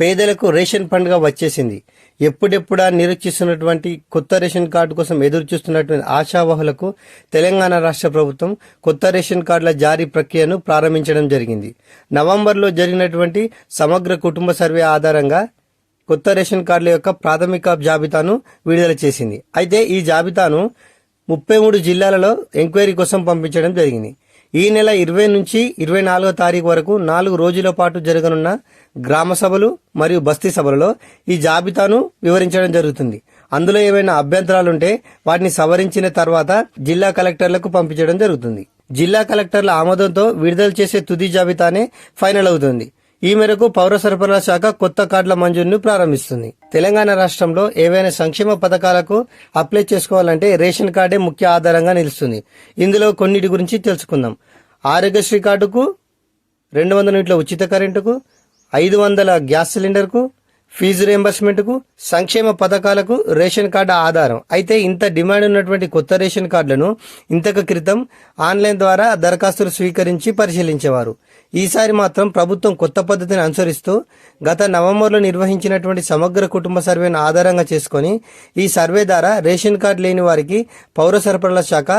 పేదలకు రేషన్ పండుగ వచ్చేసింది. ఎప్పుడెప్పుడా నిరీక్షిస్తున్నటువంటి కొత్త రేషన్ కార్డు కోసం ఎదురు చూస్తున్నటువంటి ఆశావహులకు తెలంగాణ రాష్ట్ర ప్రభుత్వం కొత్త రేషన్ కార్డుల జారీ ప్రక్రియను ప్రారంభించడం జరిగింది. నవంబర్లో జరిగినటువంటి సమగ్ర కుటుంబ సర్వే ఆధారంగా కొత్త రేషన్ కార్డుల యొక్క ప్రాథమిక జాబితాను విడుదల చేసింది. అయితే ఈ జాబితాను ముప్పై మూడు జిల్లాలలో ఎంక్వైరీ కోసం పంపించడం జరిగింది. ఈ నెల ఇరవై నుంచి ఇరవై నాలుగో తారీఖు వరకు నాలుగు రోజుల పాటు జరగనున్న గ్రామ సభలు మరియు బస్తీ సభలలో ఈ జాబితాను వివరించడం జరుగుతుంది. అందులో ఏమైనా అభ్యంతరాలుంటే వాటిని సవరించిన తర్వాత జిల్లా కలెక్టర్లకు పంపించడం జరుగుతుంది. జిల్లా కలెక్టర్ల ఆమోదంతో విడుదల చేసే తుది జాబితానే ఫైనల్ అవుతుంది. ఈ మేరకు పౌర సరఫరాల శాఖ కొత్త కార్డుల మంజూరును ప్రారంభిస్తుంది. తెలంగాణ రాష్ట్రంలో ఏవైనా సంక్షేమ పథకాలకు అప్లై చేసుకోవాలంటే రేషన్ కార్డే ముఖ్య ఆధారంగా నిలుస్తుంది. ఇందులో కొన్నిటి గురించి తెలుసుకుందాం. ఆరోగ్యశ్రీ కార్డుకు రెండు వందల యూనిట్ల ఉచిత కరెంటుకు ఐదు వందల గ్యాస్ సిలిండర్కు ఫీజు రియంబర్స్మెంట్కు సంక్షేమ పథకాలకు రేషన్ కార్డు ఆధారం. అయితే ఇంత డిమాండ్ ఉన్నటువంటి కొత్త రేషన్ కార్డులను ఇంతకు క్రితం ఆన్లైన్ ద్వారా దరఖాస్తులు స్వీకరించి పరిశీలించేవారు. ఈసారి మాత్రం ప్రభుత్వం కొత్త పద్ధతిని అనుసరిస్తూ గత నవంబర్లో నిర్వహించినటువంటి సమగ్ర కుటుంబ సర్వేను ఆధారంగా చేసుకొని ఈ సర్వే ద్వారా రేషన్ కార్డు లేని వారికి పౌర సరఫరాల శాఖ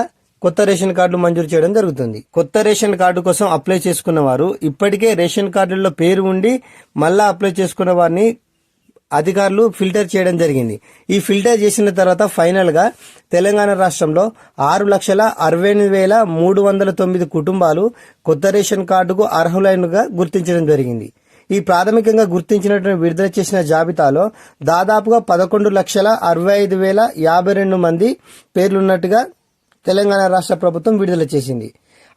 కొత్త రేషన్ కార్డులు మంజూరు చేయడం జరుగుతుంది. కొత్త రేషన్ కార్డు కోసం అప్లై చేసుకున్న వారు ఇప్పటికే రేషన్ కార్డుల్లో పేరు ఉండి మళ్ళా అప్లై చేసుకున్న వారిని అధికారులు ఫిల్టర్ చేయడం జరిగింది. ఈ ఫిల్టర్ చేసిన తర్వాత ఫైనల్గా తెలంగాణ రాష్ట్రంలో ఆరు లక్షల అరవై ఎనిమిది వేల మూడు వందల తొమ్మిది కుటుంబాలు కొత్త రేషన్ కార్డుకు అర్హులైనగా గుర్తించడం జరిగింది. ఈ ప్రాథమికంగా గుర్తించినటువంటి విడుదల చేసిన జాబితాలో దాదాపుగా పదకొండు లక్షల అరవై ఐదు వేల యాభై రెండు మంది పేర్లున్నట్టుగా తెలంగాణ రాష్ట్ర ప్రభుత్వం విడుదల చేసింది.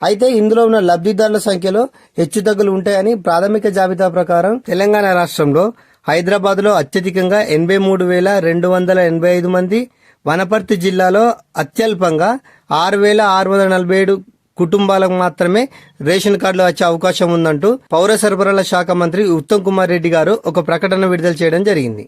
అయితే ఇందులో ఉన్న లబ్ధిదారుల సంఖ్యలో హెచ్చుతగ్గులు ఉంటాయని ప్రాథమిక జాబితా ప్రకారం తెలంగాణ రాష్ట్రంలో హైదరాబాద్లో అత్యధికంగా ఎనభై మూడు వేల రెండు వందల ఎనభై ఐదు మంది వనపర్తి జిల్లాలో అత్యల్పంగా ఆరు వేల ఆరు వందల నలభై ఏడు కుటుంబాలకు మాత్రమే రేషన్ కార్డులు వచ్చే అవకాశం ఉందంటూ పౌర సరఫరాల శాఖ మంత్రి ఉత్తమ్ కుమార్ రెడ్డి గారు ఒక ప్రకటన విడుదల చేయడం జరిగింది.